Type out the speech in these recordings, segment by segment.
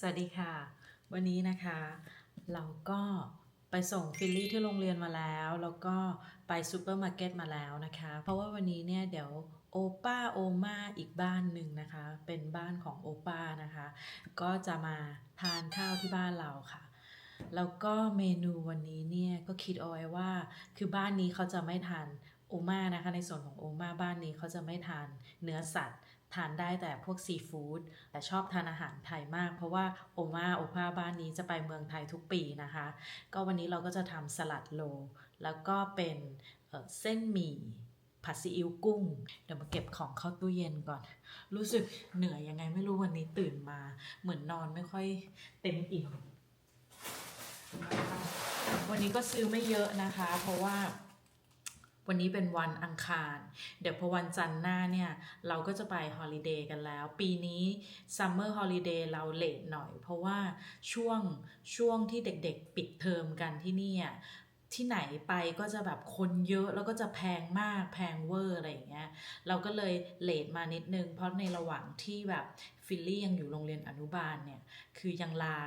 สวัสดีค่ะ วันนี้นะคะ เราก็ไปส่งฟิลลี่ที่โรงเรียนมาแล้ว แล้วก็ไปซูเปอร์มาร์เก็ตมาแล้วนะคะ เพราะว่าวันนี้เนี่ยเดี๋ยวโอป้าโอมาอีกบ้านหนึ่งนะคะ เป็นบ้านของโอป้านะคะ ก็จะมาทานข้าวที่บ้านเราค่ะ แล้วก็เมนูวันนี้เนี่ยก็คิดเอาไว้ว่า คือบ้านนี้เขาจะไม่ทานโอมานะคะ ในส่วนของโอมาบ้านนี้เขาจะไม่ทานเนื้อสัตว์ ทานได้แต่พวกซีฟู้ดแต่ชอบทานอาหารไทยมาก เพราะว่าโอมาโอป้าบ้านนี้จะไปเมืองไทยทุกปีนะคะ ก็วันนี้เราก็จะทำสลัดโล แล้วก็เป็นเเส้นหมี่ผัดซีอิ๊วกุ้ง เดี๋ยวมาเก็บของเข้าตู้เย็นก่อน รู้สึกเหนื่อยยังไงไม่รู้วันนี้ตื่นมา เหมือนนอนไม่ค่อยเต็มอิ่มวันนี้ก็ซื้อไม่เยอะนะคะ เพราะว่า วันนี้เป็นวันอังคาร เดี๋ยวพอวันจันทร์หน้าเนี่ย เราก็จะไปฮอลิเดย์กันแล้ว ปีนี้ซัมเมอร์ฮอลิเดย์เราเลทหน่อย เพราะว่าช่วงช่วงที่เด็กๆ ปิดเทอมกันที่เนี่ยที่ไหนไปก็จะแบบคนเยอะแล้วก็จะแพงมากแพงเวอร์อะไรอย่างเงี้ยเราก็เลยเลทมานิดนึง เพราะในระหว่างที่แบบฟิลลี่ยังอยู่โรงเรียนอนุบาลเนี่ย คือยังลา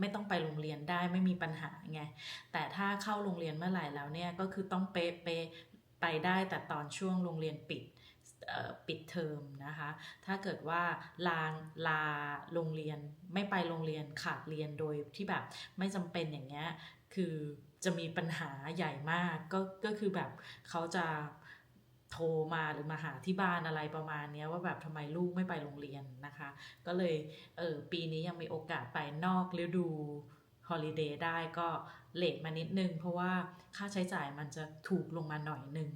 ไม่ต้องไปโรงเรียนได้ไม่มีปัญหาไง แต่ถ้าเข้าโรงเรียนเมื่อไหร่แล้วเนี่ยก็คือต้องเป๊ะเปไปได้แต่ตอนช่วงโรงเรียนปิดปิดเทอมนะคะ ถ้าเกิดว่าลาลาโรงเรียนไม่ไปโรงเรียนขาดเรียนโดยที่แบบไม่จำเป็นอย่างเงี้ยคือจะมีปัญหาใหญ่มากก็ก็คือแบบเขาจะ โทรมาหรือมาหาที่บ้านอะไรประมาณนี้ว่าแบบทำไมลูกไม่ไปโรงเรียนนะคะ ก็เลยเออปีนี้ยังมีโอกาสไปนอกฤดูฮอลิเดย์ได้ก็เลทมานิดนึง เพราะว่าค่าใช้จ่ายมันจะถูกลงมาหน่อยนึง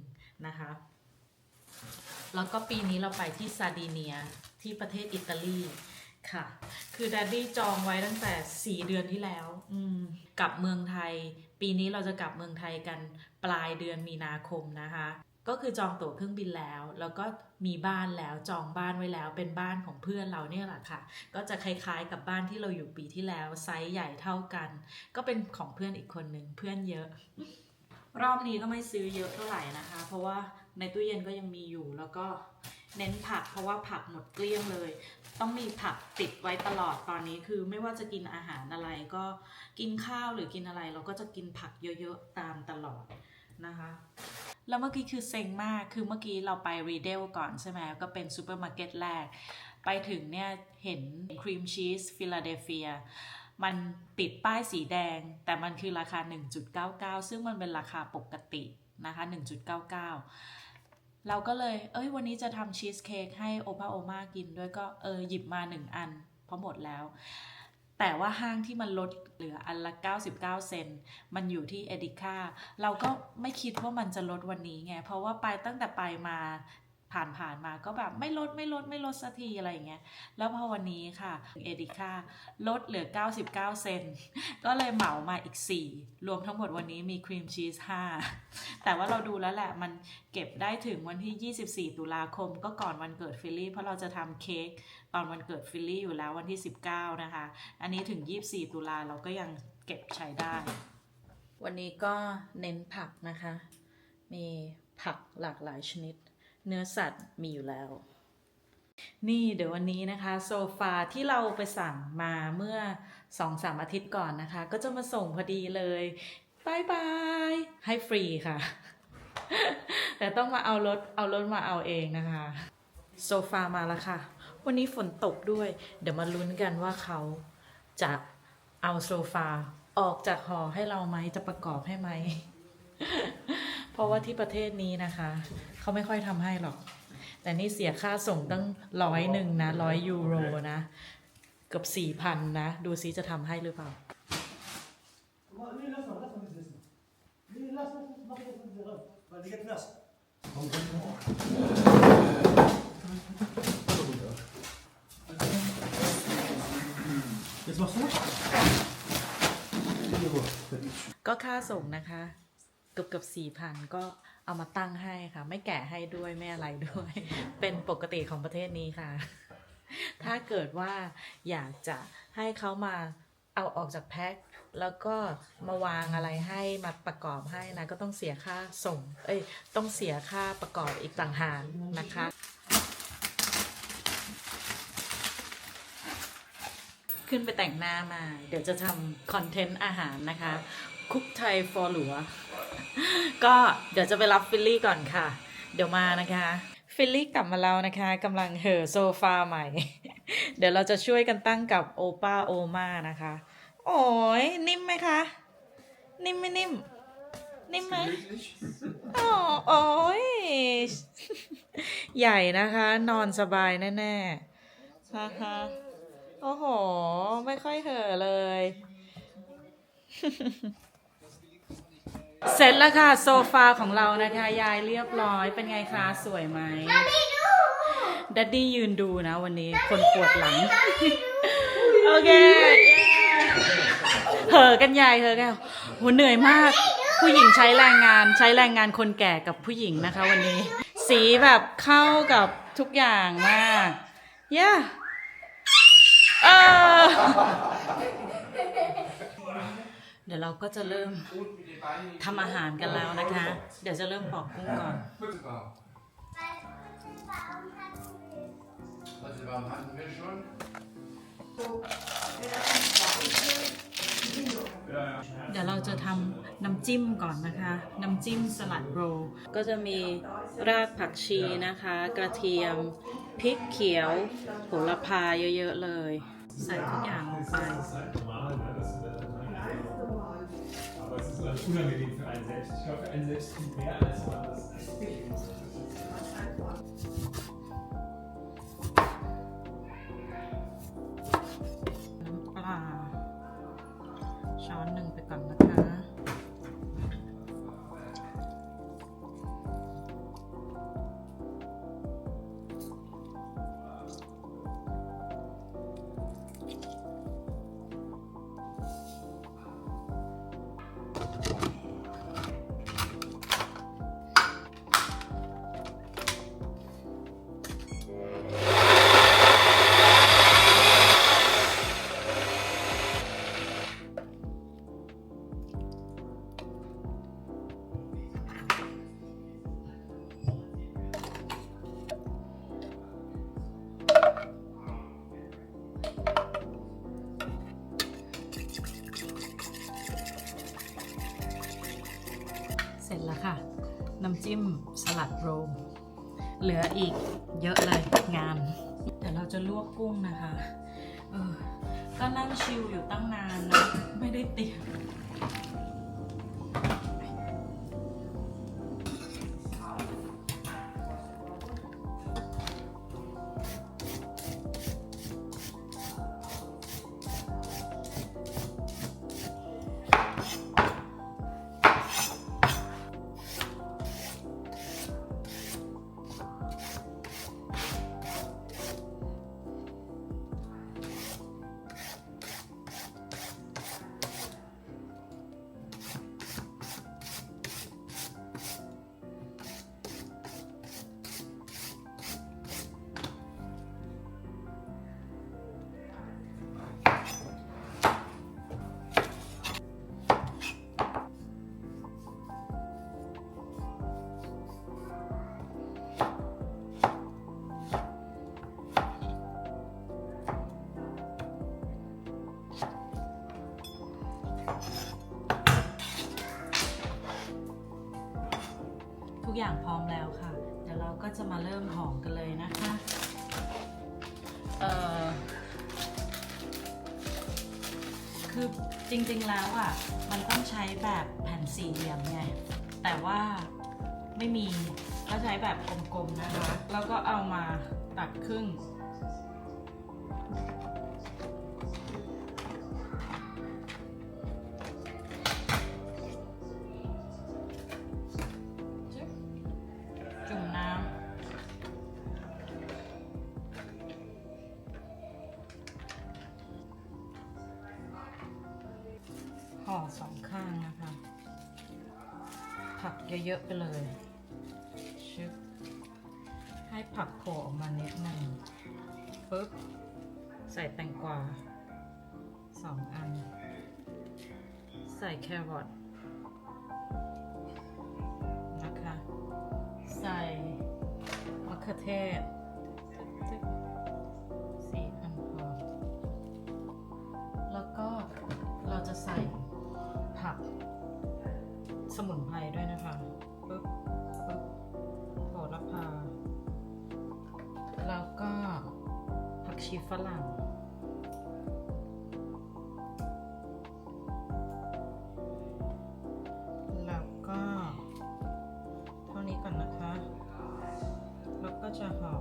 นะคะ แล้วก็ปีนี้เราไปที่ซาดิเนียที่ประเทศอิตาลีค่ะ คือดัดดี้จองไว้ตั้งแต่ 4 เดือนที่แล้ว อืม กลับเมืองไทย ปีนี้เราจะกลับเมืองไทยกันปลายเดือนมีนาคมนะคะ ก็คือจองตั๋วเครื่องบินแล้ว แล้วก็มีบ้านแล้วจองบ้านไว้แล้วเป็นบ้านของเพื่อนเราเนี่ยแหละค่ะ ก็จะคล้ายๆกับบ้านที่เราอยู่ปีที่แล้วไซส์ใหญ่เท่ากัน ก็เป็นของเพื่อนอีกคนนึงเพื่อนเยอะ รอบนี้ก็ไม่ซื้อเยอะเท่าไหร่นะคะ เพราะว่าในตู้เย็นก็ยังมีอยู่แล้วก็เน้นผักเพราะว่าผักหมดเกลี้ยงเลย ต้องมีผักติดไว้ตลอดตอนนี้คือไม่ว่าจะกินอาหารอะไรก็กินข้าวหรือกินอะไร เราก็จะกินผักเยอะๆตามตลอดนะคะ แล้วเมื่อกี้คือเซ็งมาก คือเมื่อกี้เราไปรีเดลก่อนใช่ไหม ก็เป็นซูเปอร์มาร์เก็ตแรก ไปถึงเนี่ยเห็นครีมชีสฟิลาเดลเฟีย มันติดป้ายสีแดง แต่มันคือราคา 1.99 ซึ่งมันเป็นราคาปกตินะคะ 1.99 เราก็เลย เอ้ย วันนี้จะทำชีสเค้กให้โอปาโอมากินด้วยก็ เออ หยิบมา1อัน เพราะหมดแล้ว แต่ว่าห้างที่มันลดเหลืออันละ 99 เซน มันอยู่ที่เอดิค่าเราก็ไม่คิดว่ามันจะลดวันนี้ไง เพราะว่าไปตั้งแต่ไปมาผ่านผ่านๆมาก็แบบไม่ลดไม่ลดไม่ลดสักทีอะไรอย่างเงี้ย แล้วพอวันนี้ค่ะเอดิค่าลดเหลือ 99 เซน ก็เลยเหมามาอีก 4 รวมทั้งหมดวันนี้มีครีมชีส 5 แต่ว่าเราดูแล้วแหละมันเก็บได้ถึงวันที่ 24 ตุลาคม ก็ก่อนวันเกิดฟิลลี่เพราะเราจะทำเค้ก ตอนวันเกิดฟิลลี่อยู่แล้ววันที่ 19 นะคะ อันนี้ถึง 24 ตุลาเราก็ยังเก็บใช้ได้ วันนี้ก็เน้นผักนะคะ มีผักหลากหลายชนิด เนื้อสัตว์มีอยู่แล้ว นี่เดี๋ยววันนี้นะคะ โซฟาที่เราไปสั่งมาเมื่อสองสามอาทิตย์ก่อนนะคะ ก็จะมาส่งพอดีเลยบายบาย ให้ฟรีค่ะ แต่ต้องมาเอารถ เอารถมาเอาเองนะคะ โซฟามาแล้วค่ะ วันนี้ฝนตกด้วย เดี๋ยวมาลุ้นกันว่าเขาจะเอาโซฟาออกจากหอให้เราไหมจะประกอบให้ไหม เพราะว่าที่ประเทศนี้นะคะ เขาไม่ค่อยทำให้หรอก แต่นี่เสียค่าส่งตั้งร้อยหนึ่งนะร้อยยูโรนะ เกือบสี่พันนะ ดูซิจะทำให้หรือเปล่า Jetzt machst du? noch. ก็ค่าส่งนะคะ เกือบเกือบสี่พันก็เอามาตั้งให้ค่ะ ไม่แกะให้ด้วย ไม่อะไรด้วย เป็นปกติของประเทศนี้ค่ะ ถ้าเกิดว่าอยากจะให้เขามาเอาออกจากแพ็คแล้วก็มาวางอะไรให้มาประกอบให้นะ ก็ต้องเสียค่าส่ง เอ้ย ต้องเสียค่าประกอบอีกต่างหากนะคะ ขึ้นไปแต่งหน้ามา เดี๋ยวจะทำคอนเทนต์อาหารนะคะ คุกไทยฟอร์หลัว ก็เดี๋ยวจะไปรับฟิลลี่ก่อนค่ะ เดี๋ยวมานะคะฟิลลี่กลับมาแล้วนะคะกำลังเห่อโซฟาใหม่ เดี๋ยวเราจะช่วยกันตั้งกับโอป้าโอมานะคะ โอ้ยนิ่มไหมคะ นิ่มไม่นิ่ม นิ่มไหมอ๋อโอ้ยใหญ่นะคะ นอนสบายแน่ๆฮ่าฮ่า โอ้โห ไม่ค่อยเห่อเลย เสร็จแล้วค่ะ โซฟาของเรานะคะยายเรียบร้อยเป็นไงคะสวยไหมดัดดี้ยืนดูนะวันนี้คนปวดหลัง โอเค เห่อกันใหญ่เห่อกันโหเหนื่อยมาก ผู้หญิงใช้แรงงานใช้แรงงานคนแก่กับผู้หญิงนะคะวันนี้ สีแบบเข้ากับทุกอย่างมากเย้ เดี๋ยวเราก็จะเริ่มทำอาหารกันแล้วนะคะ เดี๋ยวจะเริ่มปอกกุ้งก่อน Also warum hatten wir schon? เดี๋ยวเราจะทำน้ำจิ้มก่อนนะคะ น้ำจิ้มสลัดโรลก็จะมีรากผักชีนะคะ กระเทียม พริกเขียวโหระพาเยอะๆเลย ใส่ทุกอย่างลงไปน้ำปลาช้อนหนึ่งไปก่อนนะ เหลืออีกเยอะเลยงาน เดี๋ยวเราจะลวกกุ้งนะคะ เออ ก็นั่งชิลอยู่ตั้งนานนะ ไม่ได้เตรียม ทุกอย่างพร้อมแล้วค่ะ เดี๋ยวเราก็จะมาเริ่มหอมกันเลยนะคะเออคือจริงๆแล้วอะมันต้องใช้แบบแผ่นสี่เหลี่ยมไง แต่ว่าไม่มีก็ใช้แบบกลมๆนะคะ แล้วก็เอามาตัดครึ่ง มานิดหนึ่งปึ๊บใส่แตงกวาสองอัน ใส่แครอทนะคะ ใส่มะเขือเทศ ชีฝรั่งแล้วก็ เท่านี้ก่อนนะคะ แล้วก็จะห่อ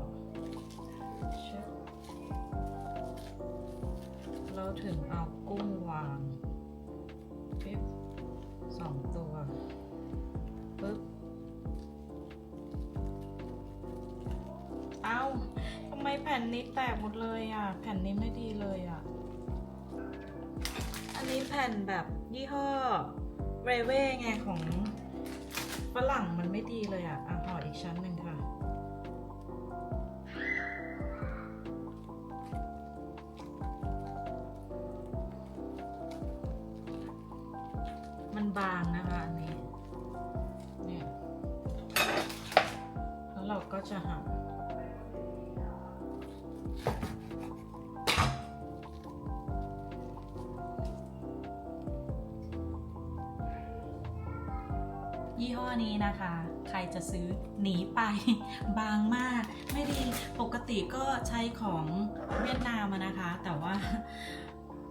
ชึบแล้วถึงเอากุ้งวางปิ๊บสองตัวปึ๊บ แผ่นนี้แตกหมดเลยอะ แผ่นนี้ไม่ดีเลยอะ อันนี้แผ่นแบบยี่ห้อเรเว่ไงของฝรั่งมันไม่ดีเลยอะ อะห่ออีกชั้นหนึ่ง ยี่ห้อนี้นะคะ ใครจะซื้อหนีไปบางมาก ไม่ดีปกติก็ใช้ของเวียดนามนะคะ แต่ว่า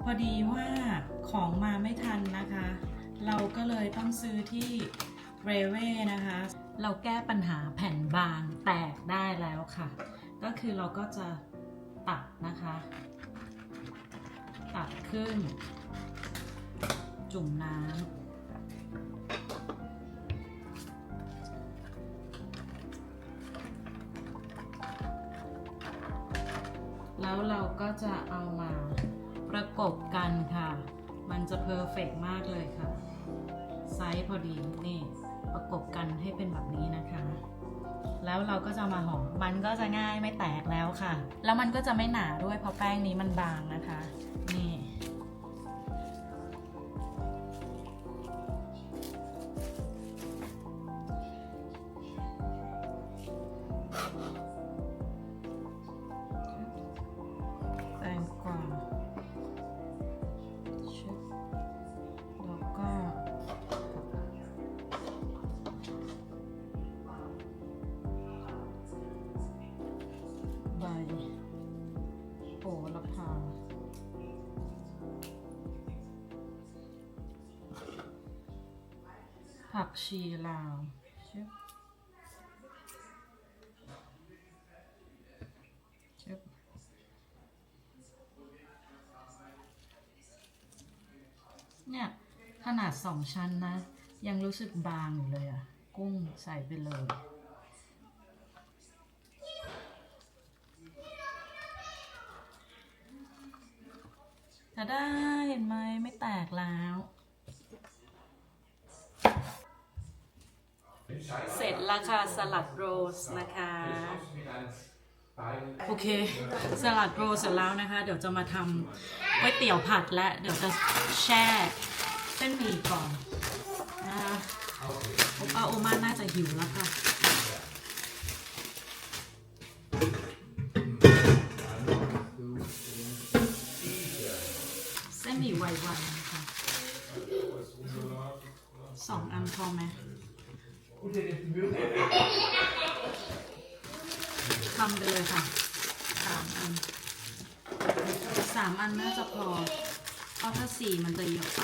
พอดีว่าของมาไม่ทันนะคะ เราก็เลยต้องซื้อที่เรเว่นะคะ เราแก้ปัญหาแผ่นบางแตกได้แล้วค่ะ ก็คือเราก็จะตัดนะคะ ตัดขึ้น จุ่มน้ำ แล้วเราก็จะเอามาประกบกันค่ะ มันจะเพอร์เฟกมากเลยค่ะ ไซส์พอดีนี่ประกบกันให้เป็นแบบนี้นะคะ แล้วเราก็จะมาห่อมันก็จะง่ายไม่แตกแล้วค่ะ แล้วมันก็จะไม่หนาด้วยเพราะแป้งนี้มันบางนะคะ นี่ ขนาดสองชั้นนะ ยังรู้สึกบางอยู่เลยอะกุ้งใส่ไปเลย จะได้เห็นไหมไม่แตกแล้ว เสร็จแล้วค่ะสลัดโรสนะคะ โอเค สลัดโรลเสร็จแล้วนะคะ เดี๋ยวจะมาทำก๋วยเตี๋ยวผัดและ เดี๋ยวจะแช่เส้นหมี่ก่อนนะคะโอป้าโอมาน่าจะหิวแล้วค่ะเส้นหมี่ไวๆนะคะสองอันพอไหมทำไปเลยค่ะสามอันสามอันน่าจะพอเพราะถ้าสี่มันจะเยอะไป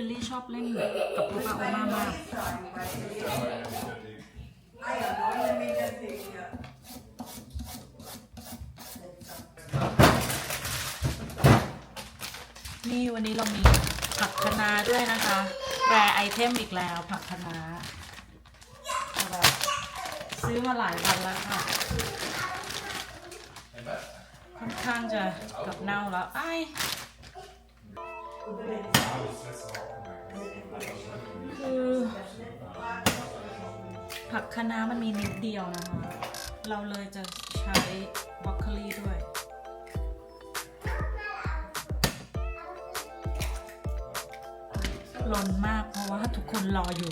ฟิลลี่ชอบเล่นกับโอป้าโอมามาก นี่วันนี้เรามีผักคะน้าด้วยนะคะ แรไอเทมอีกแล้วผักคะน้าแบบซื้อมาหลายวันแล้วค่ะ ค่อนข้างจะกับเน่าแล้วไอ้าย คือผักคะน้ามันมีนิดเดียวนะคะ เราเลยจะใช้บรอกโคลีด้วยล้นมากเพราะว่าทุกคนรออยู่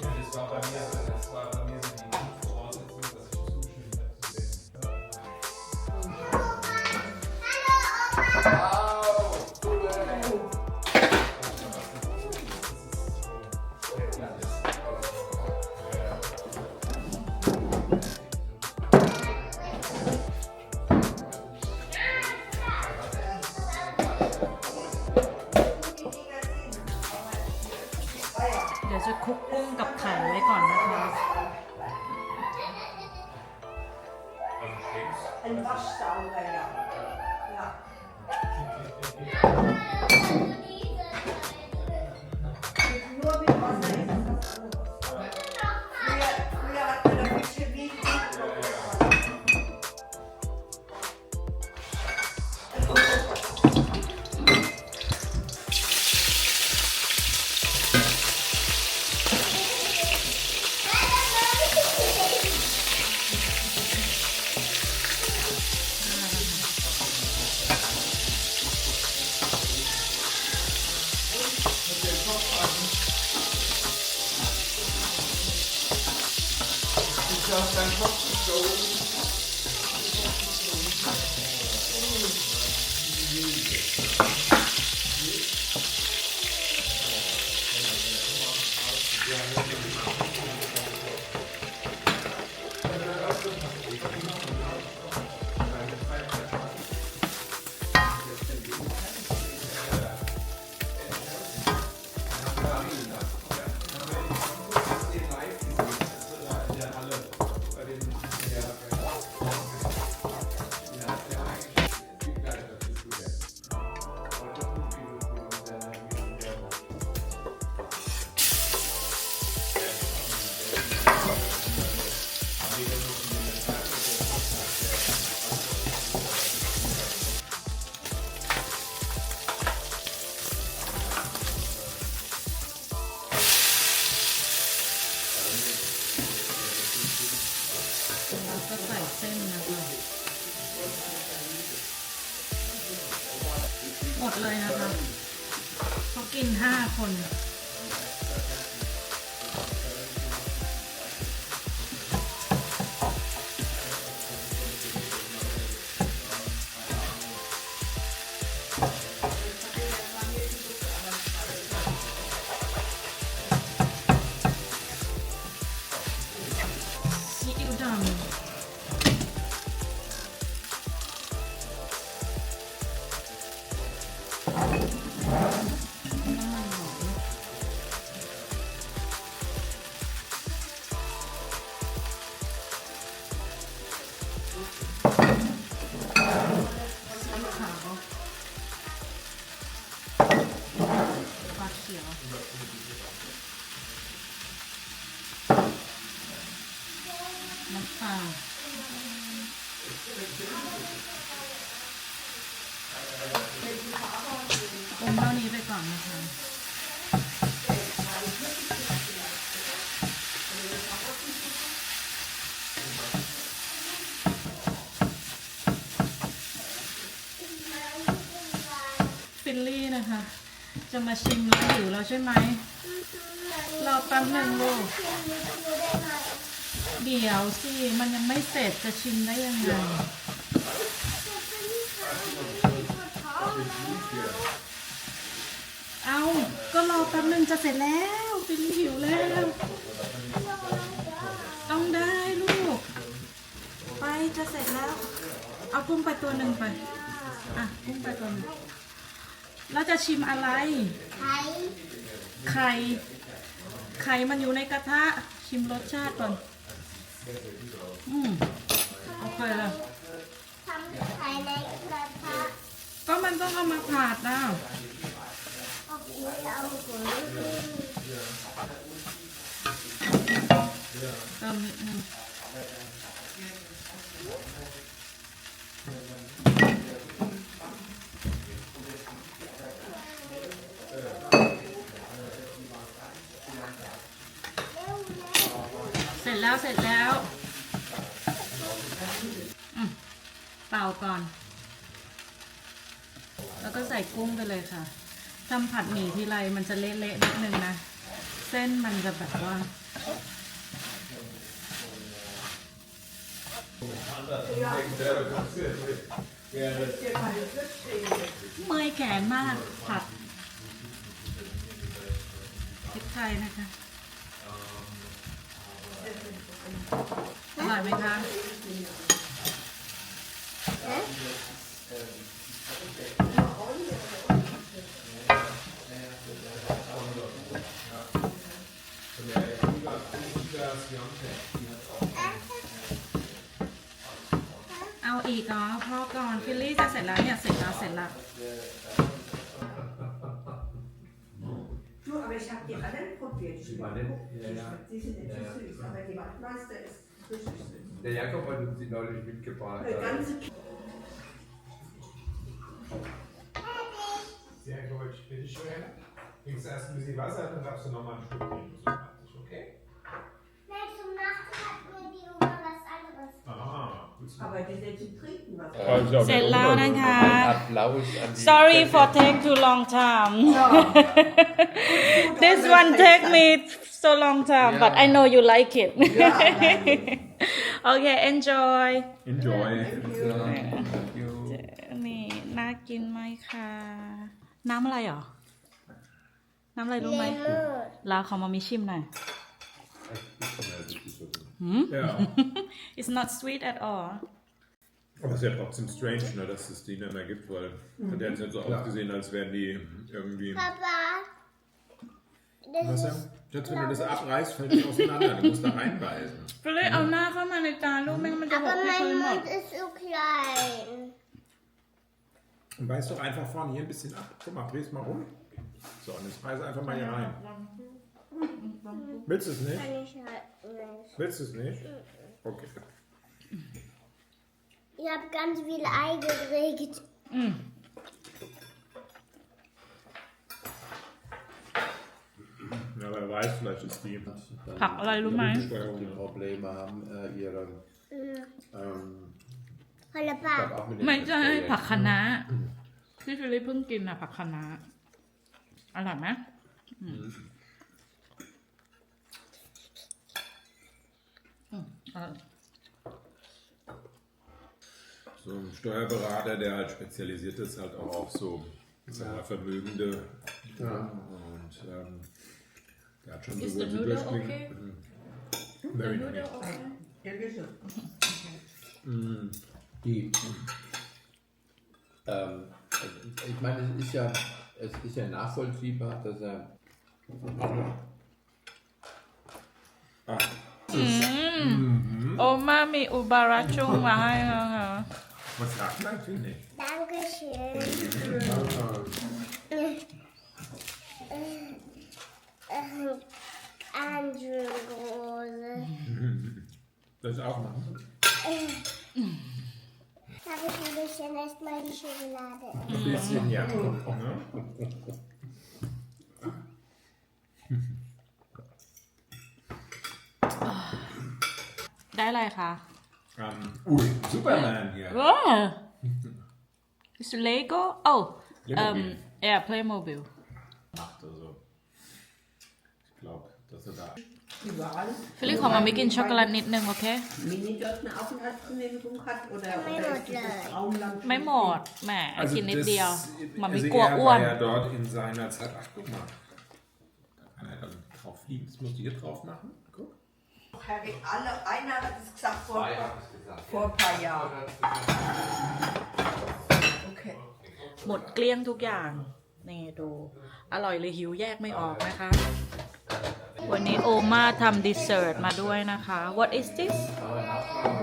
หมดเลยนะคะเขากินห้าคน จะมาชิมแล้วหิวแล้วใช่ไหม รอแป๊บหนึ่งลูก เดี๋ยวสิ มันยังไม่เสร็จจะชิมได้ยังไง เอาก็รอแป๊บหนึ่งจะเสร็จแล้วฟิลลี่หิวแล้ว ต้องได้ลูก ไปจะเสร็จแล้ว เอากุ้งไปตัวหนึ่งไป อะกุ้งไปตัวหนึ่ง แล้วจะชิมอะไร ไข่ไข่ ไข่มันอยู่ในกระทะ ชิมรสชาติก่อน อืมโอเคเลยทำไข่ในกระทะก็มันต้องเอามาผัดนะเอาหัวเอาหัวเติมนิดนึง เสร็จแล้วเป่าก่อน แล้วก็ใส่กุ้งไปเลยค่ะทำผัดหมี่ทีไรมันจะเละๆนิดนึงนะ เส้นมันจะแบบว่าเมื่อยแขนมากผัดพริกไทยนะคะ อร่อยไหมคะเอาอีกเหรอพอก่อนฟิลลี่จะเสร็จแล้วเนี่ยเสร็จแล้วเสร็จแล้ว Du, aber ich habe die anderen probiert. Die Mandeln? Ja, ja. Die sind nicht Ja, ja. so süß, aber die Wattmeister ist richtig süß. Der Jakob hat uns die neulich mitgebracht. Eine ganze Sehr gut, bitteschön. Trinkst erst ein bisschen Wasser, dann darfst du nochmal ein Stück trinken. So praktisch, okay? เสร็จแล้วนะคะ Applaus an die Sorry for take too long time this one take me so long time but I know you like it okay enjoy Enjoy. Thank you. นี่น่ากินไหมคะ น้ำอะไรเหรอ น้ำอะไรรู้ไหม Lemon. ลาวเขามามีชิมหน่อยหืม Ja. it's not sweet at all Aber es ist ja trotzdem strange, ne, dass es die nicht mehr gibt, weil hat ja jetzt nicht so ausgesehen, als wären die irgendwie. Papa. Das Was ist, denn? Jetzt, wenn du das abreißt, fällt es auseinander. Du musst da reinbeißen. ก็เลยเอาหน้าเข้ามาในจานลูกไม่งั้นมันจะห aber กที่พื้น mein หมด Mund ist so klein. Und beiß doch einfach vorne hier ein bisschen ab. Guck mal, dreh's mal rum. So, und jetzt beiß einfach mal hier rein. Willst du es nicht? Kann ich halt nicht. Willst du es nicht? Okay. Ich habe ganz viel Ei gekriegt. Ja, wer weiß, vielleicht ist die ผักอะไรรู้ไหม Steuerung. die Probleme haben, äh, ihre ähm, Voller ich Pap. glaub auch mit dem ไม่ใช่ Projekt. ผักคะน้าที่ฟิลิปเพิ่งกินอะผักคะน้าอร่อยไหมอื So ein Steuerberater, der halt spezialisiert ist, halt auch auf so ja. Vermögende. Ja. Und ähm, der hat schon ist so gute Durchblick. Okay? Mhm. Hm, Very nice. Okay. Mhm. Die, ähm, also ich meine, es ist ja, es ist ja nachvollziehbar, dass er. Ah. โอมามีอุบาระชุงมาให้แล้วค่ะ was sagt man eigentlich? Dankeschön. Ähm, Andrew Rose. Das auch machen. Darf ich ein bisschen erstmal die Schokolade? Ein bisschen, ja. Ne? ได้อะไรคะ Ähm, ui, Superman hier. ว้า is Lego oh um Playmobil. yeah Playmobil Macht also. Ich glaube, dass er da. Überall ฟิลิปขอมาไม่กินช็อกโกแลตนิดนึงโอเค Mini dort eine Aufenthaltsgenehmigung hat oder, Kann man oder ist nicht dieses leiden. Traumland ไม่หมดแหมกินนิด das- เดียวมันไม่ also กลัว er อ้วน war ja dort in seiner Zeit. Ach, guck mal. Da kann er dann drauf fliegen. Das musst du hier drauf machen. Guck. Harry, alle, einer hat es gesagt vor, Zwei hat es gesagt. vor ein paar Jahren. Okay. หมดเกลี้ยงทุกอย่าง นี่ดู อร่อยหรือหิวแยกไม่ออกนะคะ วันนี้โอมาทำดิเซอร์ตมาด้วยนะคะ What is this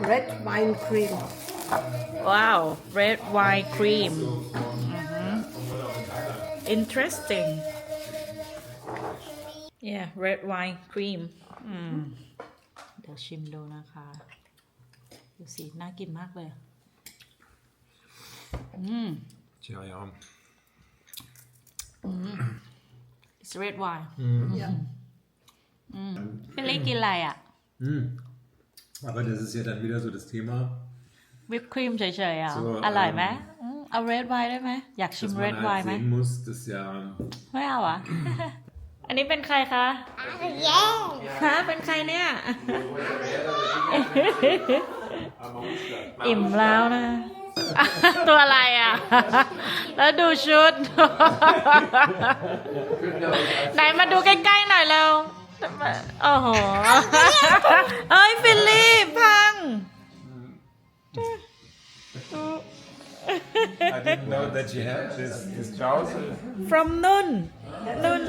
Red Wine Cream. ว้าว red wine cream อือหือ interesting yeah red wine cream อืม เดี๋ยวชิมดูนะคะดูสิน่ากินมากเลย อืม Tja, ja. it's red wine Ja. เป็นเล็กกินอะไรอะ Hm. Aber das ist ja dann wieder so das Thema, วิปครีมเฉยๆอะ So, อร่อยไหม ähm, อืมเอาเรดไวน์ได้ไหม อยากชิม dass เร man ดไว halt น์ไหม sehen muss, dass ja ไม่เอาอะ อันนี้เป็นใครคะเย้ฮะเป็นใครเนี่ย อิ่มแล้วนะ ตัวอะไรอะ แล้วดูชุด ไหนมาดูใกล้ๆหน่อยเร็วโอ้โห เอ้ยฟิลลี่พัง I didn't know that you had this, this trouser. from นุ่นนุ่น